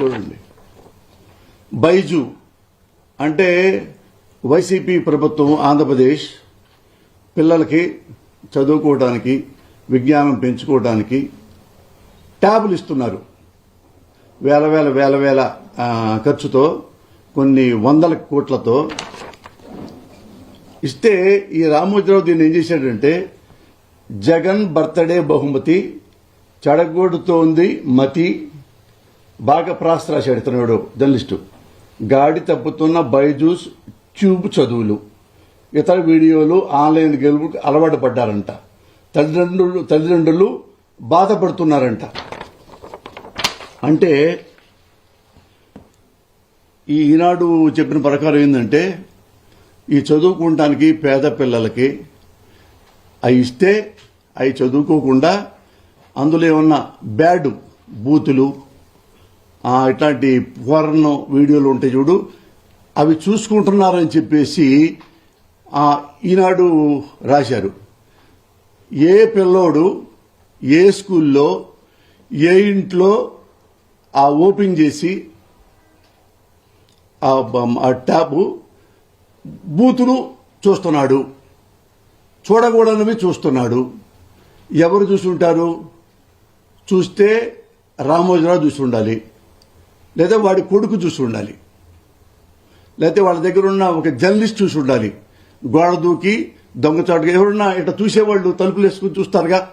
చూడండి. బైజు అంటే వైసీపీ ప్రభుత్వం ఆంధ్రప్రదేశ్ పిల్లలకి చదువుకోవడానికి విజ్ఞానం పెంచుకోవడానికి ట్యాబులు ఇస్తున్నారు. వేల వేల వేల వేల ఖర్చుతో కొన్ని వందల కోట్లతో. ఇస్తే ఈ రామోజీరావు దీన్ని ఏం చేశాడంటే జగన్ బర్త్డే బహుమతి చెడగొడుతోంది మతి బాగా ప్రాస్ రాశాడు ఇతనుడు జర్నలిస్టు. గాడి తప్పుతున్న బైజూస్ ట్యూబ్ చదువులు. ఇతర వీడియోలు ఆన్లైన్ గెలుపు అలవాటు పడ్డారంట. తల్లిదండ్రులు తల్లిదండ్రులు బాధపడుతున్నారంట. అంటే ఈ ఈనాడు చెప్పిన ప్రకారం ఏంటంటే ఈ చదువుకోవడానికి పేద పిల్లలకి అవి ఇస్తే అవి చదువుకోకుండా అందులో ఏమన్నా బ్యాడ్ బూతులు ఇట్లాంటి ఫోరన్ వీడియోలు ఉంటాయి చూడు అవి చూసుకుంటున్నారని చెప్పేసి ఆ, ఈనాడు రాశారు. ఏ పిల్లోడు ఏ స్కూల్లో ఏ ఇంట్లో ఆ ఓపెన్ చేసి ఆ ట్యాబ్ ఆ ట్యాబు బూతులు చూస్తున్నాడు. చూడకూడనివి చూస్తున్నాడు. ఎవరు చూసుంటారు చూస్తే రామోజీరావు చూసి ఉండాలి. లేదా వాడి కొడుకు చూసి ఉండాలి. లేకపోతే వాళ్ళ దగ్గర ఉన్న ఒక జర్నలిస్ట్ చూసి ఉండాలి. గోడ దూకి దొంగచాటుగా ఎవరున్నా ఇట్లా చూసేవాళ్ళు తలుపులు వేసుకుని చూస్తారుగా.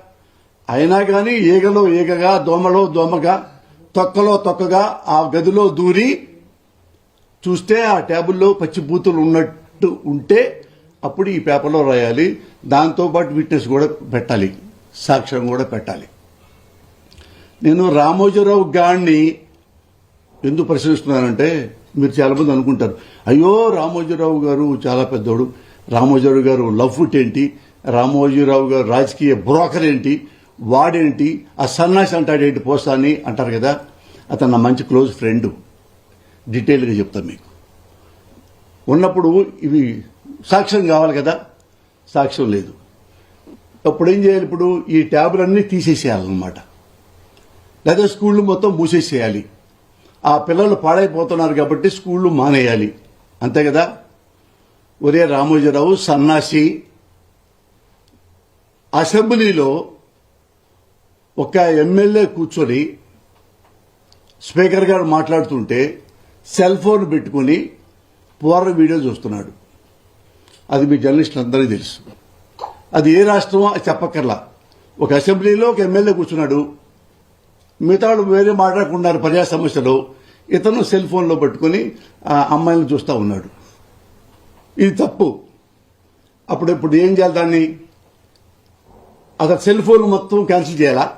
అయినా కానీ ఈగలో ఈగగా దోమలో దోమగా తొక్కలో తొక్కగా ఆ గదిలో దూరి చూస్తే ఆ టేబుల్లో పచ్చి బూతులు ఉన్నట్టు ఉంటే అప్పుడు ఈ పేపర్లో రాయాలి. దాంతోపాటు విట్నెస్ కూడా పెట్టాలి. సాక్ష్యం కూడా పెట్టాలి. నేను రామోజీరావు గాడిని ఎందుకు ప్రశ్నిస్తున్నానంటే మీరు చాలా మంది అనుకుంటారు. అయ్యో రామోజీరావు గారు చాలా పెద్దోడు. రామోజీరావు గారు లవ్ ఫుట్ ఏంటి? రామోజీరావు గారు రాజకీయ బ్రోకర్ ఏంటి? వాడేంటి? ఆ సన్నాసి అంటాడేంటి పోస్తా అని అంటారు కదా. అతను నా మంచి క్లోజ్ ఫ్రెండ్. డీటెయిల్గా చెప్తాను మీకు. ఉన్నప్పుడు ఇవి సాక్ష్యం కావాలి కదా. సాక్ష్యం లేదు. అప్పుడు ఏం చేయాలి ఇప్పుడు? ఈ ట్యాబులన్నీ తీసేసేయాలన్నమాట. లేదా స్కూళ్ళు మొత్తం మూసేసేయాలి. ఆ పిల్లలు పాడైపోతున్నారు కాబట్టి స్కూళ్ళు మానేయాలి. అంతే కదా? ఒరే రామోజీరావు సన్నాసి అసెంబ్లీలో ఒక ఎమ్మెల్యే కూర్చొని స్పీకర్ గారు మాట్లాడుతుంటే సెల్ ఫోన్ పెట్టుకుని పూర్వ వీడియో చూస్తున్నాడు. అది మీ జర్నలిస్టులు అందరికీ తెలుసు. అది ఏ రాష్ట్రమో అది చెప్పక్కర్లా. ఒక అసెంబ్లీలో ఒక ఎమ్మెల్యే కూర్చున్నాడు. మిగతా వేరే మాట్లాడుకున్నారు ప్రజా సమస్యలు ఇతను సెల్ ఫోన్లో పట్టుకుని ఆ అమ్మాయిని చూస్తూ ఉన్నాడు. ఇది తప్పు. అప్పుడు ఇప్పుడు ఏం చేయాలి దాన్ని? అతను సెల్ ఫోన్ మొత్తం క్యాన్సిల్ చేయాలా?